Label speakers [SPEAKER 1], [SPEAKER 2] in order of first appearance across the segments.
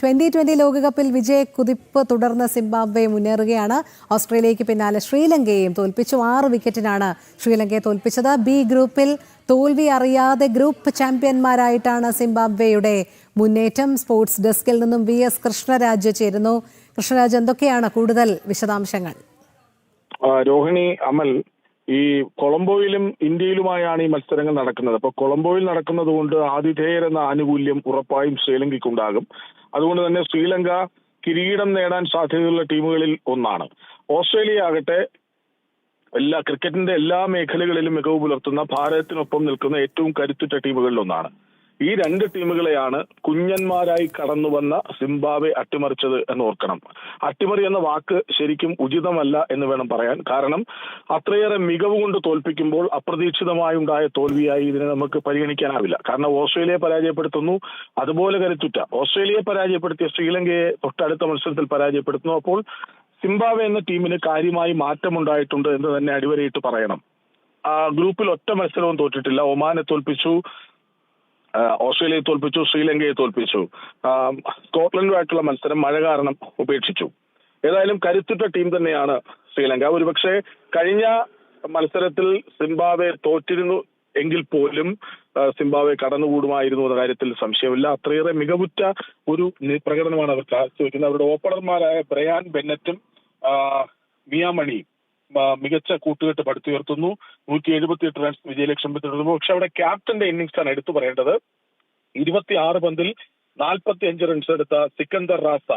[SPEAKER 1] Twenty twenty ലോകകപ്പിൽ വിജയ കുതിപ്പ് തുടർന്ന് സിംബാബ്വെ മുന്നേറുകയാണ്. ഓസ്ട്രേലിയയ്ക്ക് പിന്നാലെ ശ്രീലങ്കയെയും തോൽപ്പിച്ചു. ആറ് വിക്കറ്റിനാണ് ശ്രീലങ്കയെ തോൽപ്പിച്ചത്. ബി ഗ്രൂപ്പിൽ തോൽവി അറിയാതെ ഗ്രൂപ്പ് ചാമ്പ്യന്മാരായിട്ടാണ് സിംബാബ്വെയുടെ മുന്നേറ്റം. സ്പോർട്സ് ഡെസ്കിൽ നിന്നും വി എസ് കൃഷ്ണരാജ് ചേരുന്നു. കൃഷ്ണരാജ് എന്തൊക്കെയാണ് കൂടുതൽ വിശദാംശങ്ങൾ?
[SPEAKER 2] രോഹിണി അമൽ ഈ കൊളംബോയിലും ഇന്ത്യയിലുമായാണ് ഈ മത്സരങ്ങൾ നടക്കുന്നത്. അപ്പൊ കൊളംബോയിൽ നടക്കുന്നത് കൊണ്ട് ആതിഥേയരെന്ന ആനുകൂല്യം ഉറപ്പായും ശ്രീലങ്കയ്ക്കുണ്ടാകും. അതുകൊണ്ട് തന്നെ ശ്രീലങ്ക കിരീടം നേടാൻ സാധ്യതയുള്ള ടീമുകളിൽ ഒന്നാണ്. ഓസ്ട്രേലിയ ആകട്ടെ എല്ലാ ക്രിക്കറ്റിന്റെ എല്ലാ മേഖലകളിലും മികവ് പുലർത്തുന്ന ഭാരതത്തിനൊപ്പം നിൽക്കുന്ന ഏറ്റവും കരുത്തുറ്റ ടീമുകളിൽ ഒന്നാണ്. ഈ രണ്ട് ടീമുകളെയാണ് കുഞ്ഞന്മാരായി കടന്നു വന്ന സിംബാബെ അട്ടിമറിച്ചത് എന്ന് ഓർക്കണം. അട്ടിമറി എന്ന വാക്ക് ശരിക്കും ഉചിതമല്ല എന്ന് വേണം പറയാൻ. കാരണം അത്രയേറെ മികവ് കൊണ്ട് തോൽപ്പിക്കുമ്പോൾ അപ്രതീക്ഷിതമായി ഉണ്ടായ തോൽവിയായി ഇതിനെ നമുക്ക് പരിഗണിക്കാനാവില്ല. കാരണം ഓസ്ട്രേലിയയെ പരാജയപ്പെടുത്തുന്നു അതുപോലെ കരുത്തുറ്റ. ഓസ്ട്രേലിയയെ പരാജയപ്പെടുത്തിയ ശ്രീലങ്കയെ തൊട്ടടുത്ത മത്സരത്തിൽ പരാജയപ്പെടുത്തുന്നു. അപ്പോൾ സിംബാബെ എന്ന ടീമിന് കാര്യമായി മാറ്റമുണ്ടായിട്ടുണ്ട് എന്ന് തന്നെ അടിവരയിട്ട് പറയണം. ഗ്രൂപ്പിൽ ഒറ്റ മത്സരവും തോറ്റിട്ടില്ല. ഒമാനെ തോൽപ്പിച്ചു ഓസ്ട്രേലിയയെ തോൽപ്പിച്ചു ശ്രീലങ്കയെ തോൽപ്പിച്ചു. സ്കോട്ട്ലൻഡുമായിട്ടുള്ള മത്സരം മഴ കാരണം ഉപേക്ഷിച്ചു. ഏതായാലും കരുത്തുറ്റ ടീം തന്നെയാണ് ശ്രീലങ്ക. ഒരുപക്ഷെ കഴിഞ്ഞ മത്സരത്തിൽ സിംബാബെ തോറ്റിരുന്നു എങ്കിൽ പോലും സിംബാബ്വെ കടന്നുകൂടുമായിരുന്നു എന്ന കാര്യത്തിൽ സംശയമില്ല. അത്രയേറെ മികവുറ്റ ഒരു പ്രകടനമാണ് അവർ കാഴ്ചവെക്കുന്നത്. അവരുടെ ഓപ്പണർമാരായ ബ്രയാൻ ബെന്നറ്റും മിയാമണിയും. മികച്ച കൂട്ടുകെട്ട് പടുത്തുയർത്തുന്നു. നൂറ്റി എഴുപത്തി എട്ട് റൺസ് വിജയലക്ഷ്യം പിന്തുടരുന്നു പക്ഷെ അവിടെ ക്യാപ്റ്റന്റെ ഇന്നിങ്സ് ആണ് എടുത്തു പറയേണ്ടത്. ഇരുപത്തി ആറ് പന്തിൽ നാൽപ്പത്തി അഞ്ച് റൺസ് എടുത്ത സിക്കന്ദർ റാസ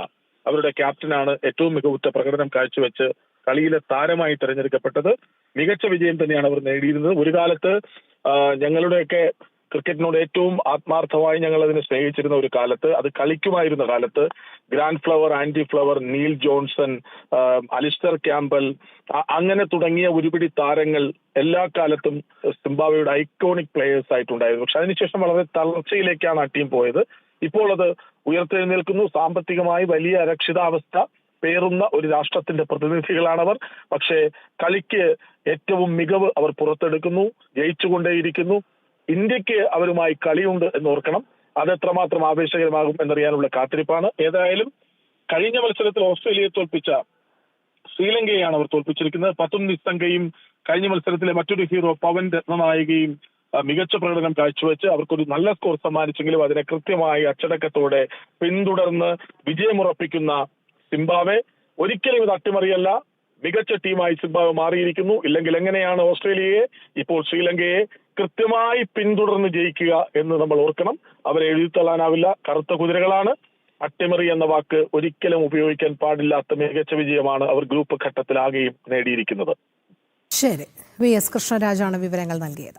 [SPEAKER 2] അവരുടെ ക്യാപ്റ്റനാണ് ഏറ്റവും മികവുറ്റ പ്രകടനം കാഴ്ചവെച്ച് കളിയിലെ താരമായി തെരഞ്ഞെടുക്കപ്പെട്ടത്. മികച്ച വിജയം തന്നെയാണ് അവർ നേടിയിരുന്നത്. ഒരു കാലത്ത് ഞങ്ങളുടെയൊക്കെ ക്രിക്കറ്റിനോട് ഏറ്റവും ആത്മാർത്ഥമായി ഞങ്ങൾ അതിനെ സ്നേഹിച്ചിരുന്ന ഒരു കാലത്ത് അത് കളിക്കുമായിരുന്ന കാലത്ത് Grant Flower Andy Flower Neil Johnson Alistair Campbell അങ്ങനെ തുടങ്ങിയ ഒരുപിടി താരങ്ങൾ എല്ലാ കാലത്തും സിംബാബ്വെയുടെ ഐക്കോണിക് പ്ലേയേഴ്സ് ആയിട്ടുണ്ടായിരുന്നു. പക്ഷെ അതിനുശേഷം വളരെ തളർച്ചയിലേക്കാണ് ആ ടീം പോയത്. ഇപ്പോൾ അത് ഉയർത്തെഴുന്നേൽക്കുന്നു. സാമ്പത്തികമായി വലിയ അരക്ഷിതാവസ്ഥ പേറുന്ന ഒരു രാഷ്ട്രത്തിന്റെ പ്രതിനിധികളാണവർ. പക്ഷേ കളിക്ക് ഏറ്റവും മികവ് അവർ പുറത്തെടുക്കുന്നു ജയിച്ചുകൊണ്ടേയിരിക്കുന്നു. ഇന്ത്യയ്ക്ക് അവരുമായി കളിയുണ്ട് എന്ന് ഓർക്കണം അത് എത്രമാത്രം ആവേശകരമാകും എന്നറിയാനുള്ള കാത്തിരിപ്പാണ്. ഏതായാലും കഴിഞ്ഞ മത്സരത്തിൽ ഓസ്ട്രേലിയയെ തോൽപ്പിച്ച ശ്രീലങ്കയെയാണ് അവർ തോൽപ്പിച്ചിരിക്കുന്നത്. പത്തും നിസ്സംഗയും കഴിഞ്ഞ മത്സരത്തിലെ മറ്റൊരു ഹീറോ പവൻ രത്നനായികയും മികച്ച പ്രകടനം കാഴ്ചവെച്ച് അവർക്കൊരു നല്ല സ്കോർ സമ്മാനിച്ചെങ്കിലും അതിനെ കൃത്യമായി അച്ചടക്കത്തോടെ പിന്തുടർന്ന് വിജയമുറപ്പിക്കുന്ന സിംബാവെ ഒരിക്കലും ഇത് അട്ടിമറിയല്ല. മികച്ച ടീമായി സിംബാബ്വെ മാറിയിരിക്കുന്നു. ഇല്ലെങ്കിൽ എങ്ങനെയാണ് ഓസ്ട്രേലിയയെ ഇപ്പോൾ ശ്രീലങ്കയെ കൃത്യമായി പിന്തുടർന്ന് ജയിക്കുക എന്ന് നമ്മൾ ഓർക്കണം. അവരെ എഴുതിത്തള്ളാനാവില്ല. കറുത്ത കുതിരകളാണ്. അട്ടിമറി എന്ന വാക്ക് ഒരിക്കലും ഉപയോഗിക്കാൻ പാടില്ലാത്ത മികച്ച വിജയമാണ് അവർ ഗ്രൂപ്പ് ഘട്ടത്തിലാകെയും നേടിയിരിക്കുന്നത്.
[SPEAKER 1] ശരി. വി എസ് കൃഷ്ണരാജാണ് വിവരങ്ങൾ നൽകിയത്.